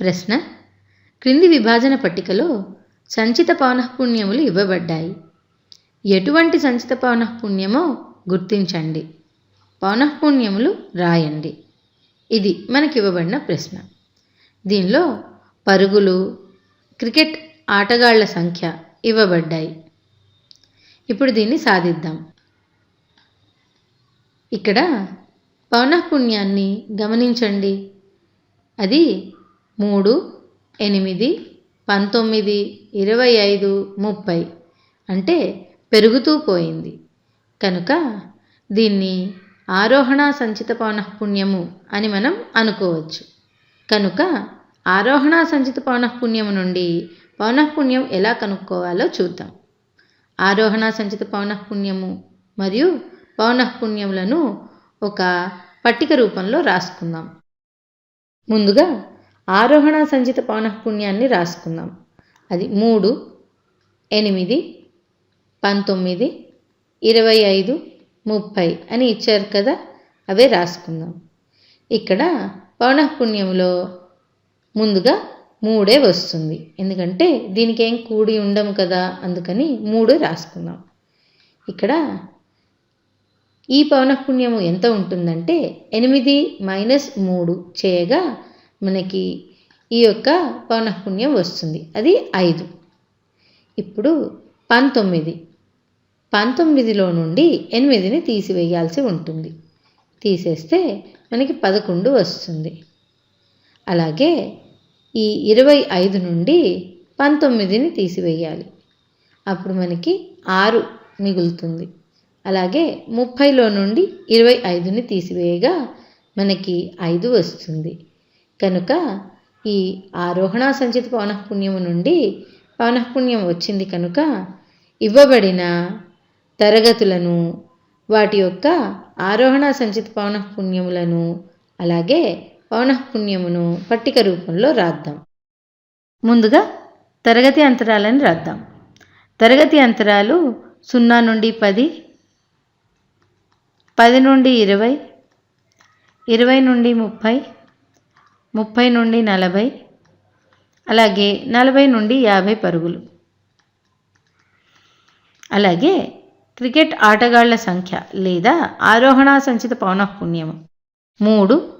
ప్రశ్న. క్రింది విభాజన పట్టికలో సంచిత పౌనఃపుణ్యములు ఇవ్వబడ్డాయి. ఎటువంటి సంచిత పౌనఃపుణ్యమో గుర్తించండి. పౌనఃపుణ్యములు రాయండి. ఇది మనకి ఇవ్వబడిన ప్రశ్న. దీనిలో పరుగులు క్రికెట్ ఆటగాళ్ళ సంఖ్య ఇవ్వబడ్డాయి. ఇప్పుడు దీన్ని సాధిద్దాం. ఇక్కడ పౌనఃపుణ్యాన్ని గమనించండి. అది మూడు ఎనిమిది పంతొమ్మిది ఇరవై ఐదు ముప్పై అంటే పెరుగుతూ పోయింది. కనుక దీన్ని ఆరోహణ సంచిత పౌనఃపుణ్యము అని మనం అనుకోవచ్చు. కనుక ఆరోహణ సంచిత పౌనఃపుణ్యము నుండి పౌనఃపుణ్యం ఎలా కనుక్కోవాలో చూద్దాం. ఆరోహణ సంచిత పౌనఃపుణ్యము మరియు పౌనఃపుణ్యములను ఒక పట్టిక రూపంలో రాసుకుందాం. ముందుగా ఆరోహణ సంచిత పౌనఃపుణ్యాన్ని రాసుకుందాం. అది మూడు ఎనిమిది పంతొమ్మిది ఇరవై ఐదు ముప్పై అని ఇచ్చారు కదా అవే రాసుకుందాం. ఇక్కడ పౌనఃపుణ్యంలో ముందుగా మూడే వస్తుంది. ఎందుకంటే దీనికి ఏం కూడి ఉండము కదా అందుకని మూడు రాసుకుందాం. ఇక్కడ ఈ పౌనఃపుణ్యము ఎంత ఉంటుందంటే ఎనిమిది మైనస్ మూడు చేయగా మనకి ఈ యొక్క పౌనఃపుణ్యం వస్తుంది. అది ఐదు. ఇప్పుడు పంతొమ్మిది. పంతొమ్మిదిలో నుండి ఎనిమిదిని తీసివేయాల్సి ఉంటుంది. తీసేస్తే మనకి పదకొండు వస్తుంది. అలాగే ఈ ఇరవై ఐదు నుండి పంతొమ్మిదిని తీసివేయాలి. అప్పుడు మనకి ఆరు మిగులుతుంది. అలాగే ముప్పైలో నుండి ఇరవై ఐదుని తీసివేయగా మనకి ఐదు వస్తుంది. కనుక ఈ ఆరోహణ సంచిత పౌనఃపుణ్యము నుండి పౌనఃపుణ్యం వచ్చింది కనుక ఇవ్వబడిన తరగతులను వాటి యొక్క ఆరోహణ సంచిత పౌనఃపుణ్యములను అలాగే పౌనఃపుణ్యమును పట్టిక రూపంలో రాద్దాం. ముందుగా తరగతి అంతరాలను రాద్దాం. తరగతి అంతరాలు సున్నా నుండి పది పది నుండి ఇరవై ఇరవై నుండి ముప్పై ముప్పై నుండి నలభై అలాగే నలభై నుండి యాభై పరుగులు. అలాగే క్రికెట్ ఆటగాళ్ళ సంఖ్య లేదా ఆరోహణ సంచిత పౌనఃపుణ్యము. మూడు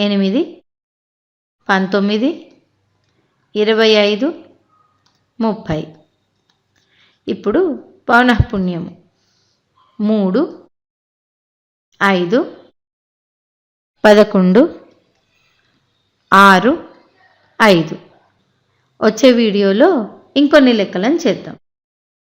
ఎనిమిది పంతొమ్మిది ఇరవై ఐదు ముప్పై. ఇప్పుడు పౌనఃపుణ్యము. మూడు ఐదు పదకొండు ఆరు ఐదు. వచ్చే వీడియోలో ఇంకొన్ని లెక్కలను చేద్దాం.